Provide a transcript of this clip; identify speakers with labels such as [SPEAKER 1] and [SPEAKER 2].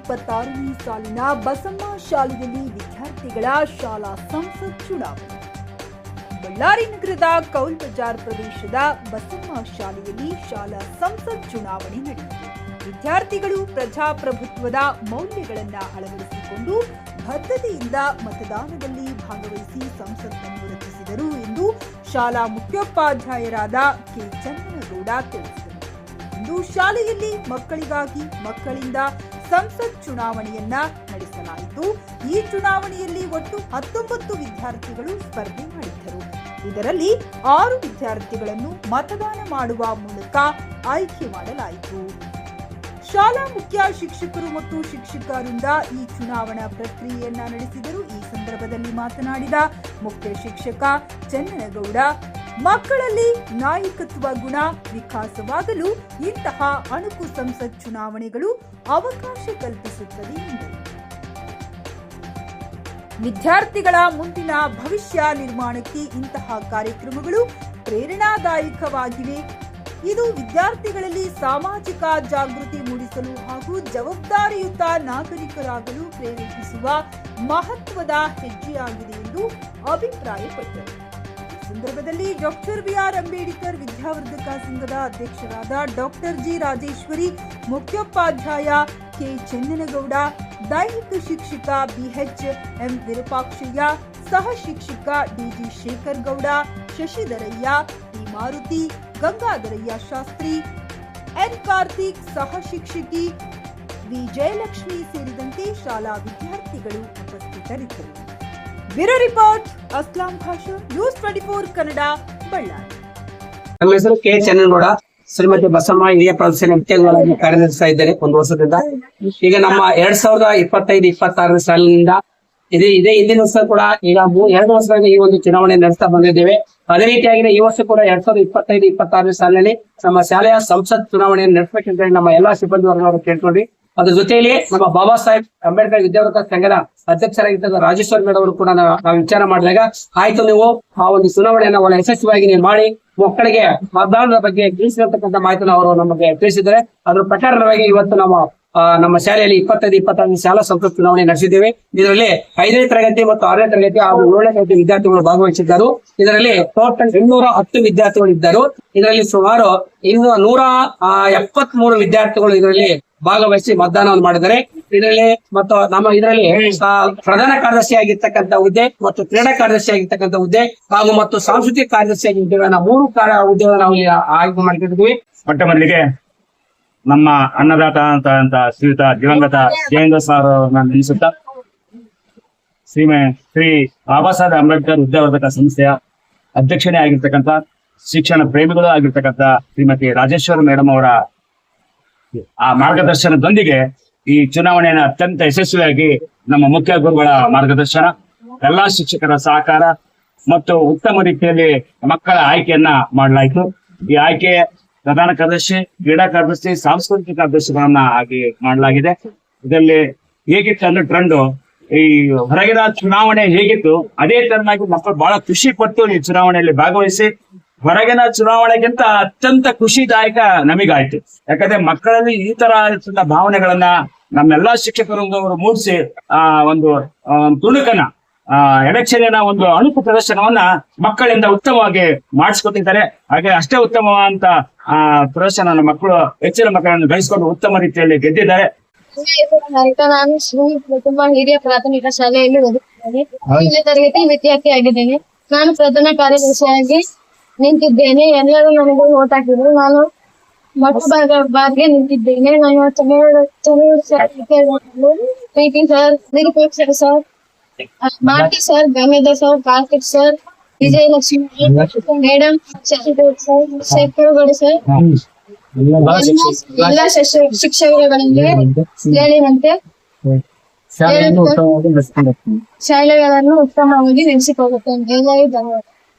[SPEAKER 1] ಇಪ್ಪತ್ತಾರನೇ ಸಾಲಿನ ಬಸಮ್ಮ ಶಾಲೆಯಲ್ಲಿ ವಿದ್ಯಾರ್ಥಿಗಳ ಶಾಲಾ ಸಂಸತ್ ಚುನಾವಣೆ. ಬಳ್ಳಾರಿ ನಗರದ ಕೌಲ್ ಬಜಾರ್ ಪ್ರದೇಶದ ಬಸಮ್ಮ ಶಾಲೆಯಲ್ಲಿ ಶಾಲಾ ಸಂಸತ್ ಚುನಾವಣೆ ನಡೆಯಿತು ವಿದ್ಯಾರ್ಥಿಗಳು ಪ್ರಜಾಪ್ರಭುತ್ವದ ಮೌಲ್ಯಗಳನ್ನ ಅಳವಡಿಸಿಕೊಂಡು ಬದ್ಧತೆಯಿಂದ ಮತದಾನದಲ್ಲಿ ಭಾಗವಹಿಸಿ ಸಂಸತ್ತನ್ನು ರಚಿಸಿದರು ಎಂದು ಶಾಲಾ ಮುಖ್ಯೋಪಾಧ್ಯಾಯರಾದ ಕೆ ಚಂದನಗೌಡ ತಿಳಿಸಿದರು. ಇಂದು ಶಾಲೆಯಲ್ಲಿ ಮಕ್ಕಳಿಗಾಗಿ ಮಕ್ಕಳಿಂದ ಸಂಸತ್ ಚುನಾವಣೆಯನ್ನ ನಡೆಸಲಾಯಿತು. ಈ ಚುನಾವಣೆಯಲ್ಲಿ ಒಟ್ಟು ಹತ್ತೊಂಬತ್ತು ವಿದ್ಯಾರ್ಥಿಗಳು ಸ್ಪರ್ಧೆ ಮಾಡಿದ್ದರು. ಇದರಲ್ಲಿ ಆರು ವಿದ್ಯಾರ್ಥಿಗಳನ್ನು ಮತದಾನ ಮಾಡುವ ಮೂಲಕ ಆಯ್ಕೆ ಮಾಡಲಾಯಿತು. ಶಾಲಾ ಮುಖ್ಯ ಶಿಕ್ಷಕರು ಮತ್ತು ಶಿಕ್ಷಕರಿಂದ ಈ ಚುನಾವಣಾ ಪ್ರಕ್ರಿಯೆಯನ್ನ ನಡೆಸಿದರು. ಈ ಸಂದರ್ಭದಲ್ಲಿ ಮಾತನಾಡಿದ ಮುಖ್ಯ ಶಿಕ್ಷಕ ಚನ್ನನಗೌಡ ಮಕ್ಕಳಲ್ಲಿ ನಾಯಕತ್ವ ಗುಣ ವಿಕಾಸವಾಗಲು ಇಂತಹ ಅಣುಕು ಸಂಸತ್ ಚುನಾವಣೆಗಳು ಅವಕಾಶ ಕಲ್ಪಿಸುತ್ತದೆ ಎಂದರು ವಿದ್ಯಾರ್ಥಿಗಳ ಮುಂದಿನ ಭವಿಷ್ಯ ನಿರ್ಮಾಣಕ್ಕೆ ಇಂತಹ ಕಾರ್ಯಕ್ರಮಗಳು ಪ್ರೇರಣಾದಾಯಕವಾಗಿವೆ. ಇದು ವಿದ್ಯಾರ್ಥಿಗಳಲ್ಲಿ ಸಾಮಾಜಿಕ ಜಾಗೃತಿ ಮೂಡಿಸಲು ಹಾಗೂ ಜವಾಬ್ದಾರಿಯುತ ನಾಗರಿಕರಾಗಲು ಪ್ರೇರೇಪಿಸುವ ಮಹತ್ವದ ಹೆಜ್ಜೆಯಾಗಿದೆ ಎಂದು ಅಭಿಪ್ರಾಯಪಟ್ಟರು. ಸಂದರ್ಭದಲ್ಲಿ ಡಾಕ್ಟರ್ ಬಿಆರ್ ಅಂಬೇಡ್ಕರ್ ವಿದ್ಯಾವರ್ಧಕ ಸಂಘದ ಅಧ್ಯಕ್ಷರಾದ ಡಾಕ್ಟರ್ ಜಿ ರಾಜೇಶ್ವರಿ, ಮುಖ್ಯೋಪಾಧ್ಯಾಯ ಕೆ ಚನ್ನನಗೌಡ, ದೈಹಿಕ ಶಿಕ್ಷಕ ಬಿಎಚ್ ಎಂ ವಿರೂಪಾಕ್ಷಯ್ಯ, ಸಹ ಶಿಕ್ಷಕ DG Shekhar Gowda Shashidharayya, D Maruti, Gangadharayya Shastri, N Karthik ಸಹ ಶಿಕ್ಷಕಿ ವಿ ಜಯಲಕ್ಷ್ಮಿ ಸೇರಿದಂತೆ ಶಾಲಾ ವಿದ್ಯಾರ್ಥಿಗಳು ಉಪಸ್ಥಿತರಿದ್ದರು. Bureau report, Aslam news twenty four Kannada, Ballari.
[SPEAKER 2] ನಮ್ಮ ಹೆಸರು ಕೆ ಚನ್ನನಗೌಡ. ಶ್ರೀಮತಿ ಬಸಮ್ಮ ಹಿರಿಯ ಪ್ರದರ್ಶನ ವಿದ್ಯಾರ್ಥಿಗಳಾಗಿ ಕಾರ್ಯನಿರ್ವಹಿಸ್ತಾ ಇದ್ದೇನೆ ಒಂದು ವರ್ಷದಿಂದ. ಈಗ ನಮ್ಮ ಎರಡ್ ಸಾವಿರದ ಇಪ್ಪತ್ತೈದು, ಇಪ್ಪತ್ತಾರನೇ ಸಾಲಿನಿಂದ ಇದೇ ಇದೇ ಹಿಂದಿನ ವರ್ಷ ಕೂಡ ಈಗ ಎರಡು ವರ್ಷದಿಂದ ಈ ಒಂದು ಚುನಾವಣೆ ನಡೆಸ್ತಾ ಬಂದಿದ್ದೇವೆ. ಅದೇ ರೀತಿಯಾಗಿ ಈ ವರ್ಷ ಕೂಡ ಎರಡ್ ಸಾವಿರದ ಇಪ್ಪತ್ತೈದು, ಇಪ್ಪತ್ತಾರನೇ ಸಾಲಿನಲ್ಲಿ ನಮ್ಮ ಶಾಲೆಯ ಸಂಸತ್ ಚುನಾವಣೆಯನ್ನು ನಡೆಸಬೇಕಂತ ನಮ್ಮ ಎಲ್ಲಾ ಸಿಬ್ಬಂದಿ ವರ್ಗವನ್ನು ಕೇಳ್ಕೊಂಡ್ವಿ ಅದ್ರ ಜೊತೆಯಲ್ಲಿ ನಮ್ಮ ಬಾಬಾ ಸಾಹೇಬ್ ಅಂಬೇಡ್ಕರ್ ವಿದ್ಯಾರ್ಥಿ ಸಂಘದ ಅಧ್ಯಕ್ಷರಾಗಿದ್ದ ರಾಜೇಶ್ವರ್ ಮೇಡಮ್ ಅವರು ಕೂಡ ನಾವು ವಿಚಾರ ಮಾಡಿದಾಗ, ಆಯ್ತು ನೀವು ಆ ಒಂದು ಚುನಾವಣೆಯನ್ನ ಒಳ್ಳೆ ಯಶಸ್ವಿಯಾಗಿ ನೀವು ಮಾಡಿ, ಮಕ್ಕಳಿಗೆ ಮತದಾನದ ಬಗ್ಗೆ ತಿಳಿಸಿರ್ತಕ್ಕಂಥ ಮಾಹಿತಿನ ಅವರು ನಮಗೆ ತಿಳಿಸಿದ್ದಾರೆ. ಅದ್ರ ಪ್ರಕಾರವಾಗಿ ಇವತ್ತು ನಾವು ನಮ್ಮ ಶಾಲೆಯಲ್ಲಿ ಇಪ್ಪತ್ತೈದು ಇಪ್ಪತ್ತೈದು ಶಾಲಾ ಸಂಸತ್ ಚುನಾವಣೆ ನಡೆಸಿದ್ದೇವೆ. ಇದರಲ್ಲಿ ಐದನೇ ತರಗತಿ ಮತ್ತು ಆರನೇ ತರಗತಿ ಹಾಗೂ ಏಳನೇ ತರಗತಿ ವಿದ್ಯಾರ್ಥಿಗಳು ಭಾಗವಹಿಸಿದ್ದರು. ಇದರಲ್ಲಿ ಟೋಟಲ್ ಇನ್ನೂರ ಹತ್ತು ವಿದ್ಯಾರ್ಥಿಗಳು ಇದ್ದರು ಇದರಲ್ಲಿ ಸುಮಾರು ಇನ್ನೂರ ನೂರ ಎಪ್ಪತ್ತ್ ಮೂರು ವಿದ್ಯಾರ್ಥಿಗಳು ಇದರಲ್ಲಿ ಭಾಗವಹಿಸಿ ಮತದಾನವನ್ನು ಮಾಡಿದರೆ ಇದರಲ್ಲಿ ಮತ್ತು ನಮ್ಮ ಇದರಲ್ಲಿ ಪ್ರಧಾನ ಕಾರ್ಯದರ್ಶಿ ಆಗಿರ್ತಕ್ಕಂಥ ಹುದ್ದೆ ಮತ್ತು ಕ್ರೀಡಾ ಕಾರ್ಯದರ್ಶಿ ಆಗಿರ್ತಕ್ಕಂಥ ಹುದ್ದೆ ಹಾಗೂ ಮತ್ತು ಸಾಂಸ್ಕೃತಿಕ ಕಾರ್ಯದರ್ಶಿ ಆಗಿದ್ದೇವೆ ಮೂರು ಕಾರ್ಯ ಹುದ್ದೆಗಳು ನಾವು ಆಯ್ಕೆ ಮಾಡ್ಕೊಂಡಿದ್ವಿ
[SPEAKER 3] ಮೊಟ್ಟ ಮೊದಲಿಗೆ ನಮ್ಮ ಅನ್ನದಾತ ಅಂತ ಅಂತ ಶ್ರೀಯುತ ದಿವಂಗತ ಜಯೇಂದ್ರ ಸರ್ ಅವರನ್ನ ನೆನೆಸುತ್ತಾ, ಶ್ರೀಮೆ ಶ್ರೀ ಬಾಬಾ ಸಾಹೇಬ್ ಅಂಬೇಡ್ಕರ್ ವಿದ್ಯಾವರ್ಧಕ ಸಂಸ್ಥೆಯ ಅಧ್ಯಕ್ಷನೇ ಆಗಿರ್ತಕ್ಕಂಥ ಶಿಕ್ಷಣ ಪ್ರೇಮಿಗಳು ಆಗಿರ್ತಕ್ಕಂಥ ಶ್ರೀಮತಿ ರಾಜೇಶ್ವರ ಮೇಡಮ್ ಅವರ ಆ ಮಾರ್ಗದರ್ಶನದೊಂದಿಗೆ ಈ ಚುನಾವಣೆಯನ್ನು ಅತ್ಯಂತ ಯಶಸ್ವಿಯಾಗಿ ನಮ್ಮ ಮುಖ್ಯ ಗುರುಗಳ ಮಾರ್ಗದರ್ಶನ, ಎಲ್ಲಾ ಶಿಕ್ಷಕರ ಸಹಕಾರ ಮತ್ತು ಉತ್ತಮ ರೀತಿಯಲ್ಲಿ ಮಕ್ಕಳ ಆಯ್ಕೆಯನ್ನ ಮಾಡಲಾಯಿತು. ಈ ಆಯ್ಕೆ ಪ್ರಧಾನ ಕಾರ್ಯದರ್ಶಿ, ಕ್ರೀಡಾ ಕಾರ್ಯದರ್ಶಿ, ಸಾಂಸ್ಕೃತಿಕ ಕಾರ್ಯದರ್ಶಿಗಳನ್ನ ಆಗಿ ಮಾಡಲಾಗಿದೆ. ಇದರಲ್ಲಿ ಹೇಗಿತ್ತು ಅಂದ್ರೆ ಟ್ರೆಂಡ್ ಈ ಹೊರಗಿನ ಚುನಾವಣೆ ಹೇಗಿತ್ತು, ಅದೇ ತರನಾಗಿ ಮಕ್ಕಳು ಬಹಳ ಖುಷಿ ಪಟ್ಟು ಈ ಚುನಾವಣೆಯಲ್ಲಿ ಭಾಗವಹಿಸಿ ಹೊರಗಿನ ಚುನಾವಣೆಗಿಂತ ಅತ್ಯಂತ ಖುಷಿದಾಯಕ ನಮಗಾಯ್ತು. ಯಾಕಂದ್ರೆ ಮಕ್ಕಳಲ್ಲಿ ಈ ತರ ಭಾವನೆಗಳನ್ನ ನಮ್ಮೆಲ್ಲಾ ಶಿಕ್ಷಕರು ಅವರು ಮೂಡಿಸಿ ಆ ಒಂದು ತುಣುಕನ ಆ ಎಲೆಕ್ಷನ್ ಒಂದು ಅಣುಕು ಪ್ರದರ್ಶನವನ್ನ ಮಕ್ಕಳಿಂದ ಉತ್ತಮವಾಗಿ ಮಾಡಿಸ್ಕೊತಿದ್ದಾರೆ ಹಾಗೆ ಅಷ್ಟೇ ಉತ್ತಮವಾದಂತ ಆ ಪ್ರದರ್ಶನ ಮಕ್ಕಳು ಹೆಚ್ಚಿನ ಮಕ್ಕಳನ್ನು ಗಳಿಸಿಕೊಂಡು ಉತ್ತಮ ರೀತಿಯಲ್ಲಿ ಗೆದ್ದಿದ್ದಾರೆ.
[SPEAKER 4] ನಾನು ಶ್ರೀ ಪ್ರಥಮ ಹಿರಿಯ ಪ್ರಾಥಮಿಕ ಶಾಲೆಯಲ್ಲಿ ತರಗತಿ ವಿದ್ಯಾರ್ಥಿ ವಿದ್ಯಾರ್ಥಿಯಾಗಿದ್ದೇನೆ ನಾನು ಪ್ರಧಾನ ಕಾರ್ಯದರ್ಶಿಯಾಗಿ ನಿಂತಿದ್ದೇನೆ ಎಲ್ಲರೂ ನನಗೆ ಓಟ್ ಹಾಕಿದ್ರು ನಾನು ಮೊಟ್ಟ ಭಾಗ ಬಾರ್ಗೆ ನಿಂತಿದ್ದೇನೆ ನಾನು ಚೆನ್ನಾಗಿ ಚೆನ್ನಾಗಿ Preethi sir ನಿರುಪೇಕ್ಷಕ sir Maruti sir Gangadhar sir Karthik sir Vijayalakshmi madam Shashidhar sir Shekhargowda sir ಎಲ್ಲ- ಎಲ್ಲ ಶಿಕ್ಷ- ಶಿಕ್ಷಕರುಗಳಿಗೆ ಹೇಳಿದಂತೆ
[SPEAKER 2] ಶಾಲೆಯನ್ನು ಉತ್ತಮವಾಗಿ ನಡೆಸಿಕೊಂಡು
[SPEAKER 4] ಶಾಲೆಗಳನ್ನು ಉತ್ತಮವಾಗಿ ನಡೆಸಿಕೊಳ್ಳುತ್ತೇನೆ ಎಲ್ಲರಿಗೂ ಧನ್ಯವಾದ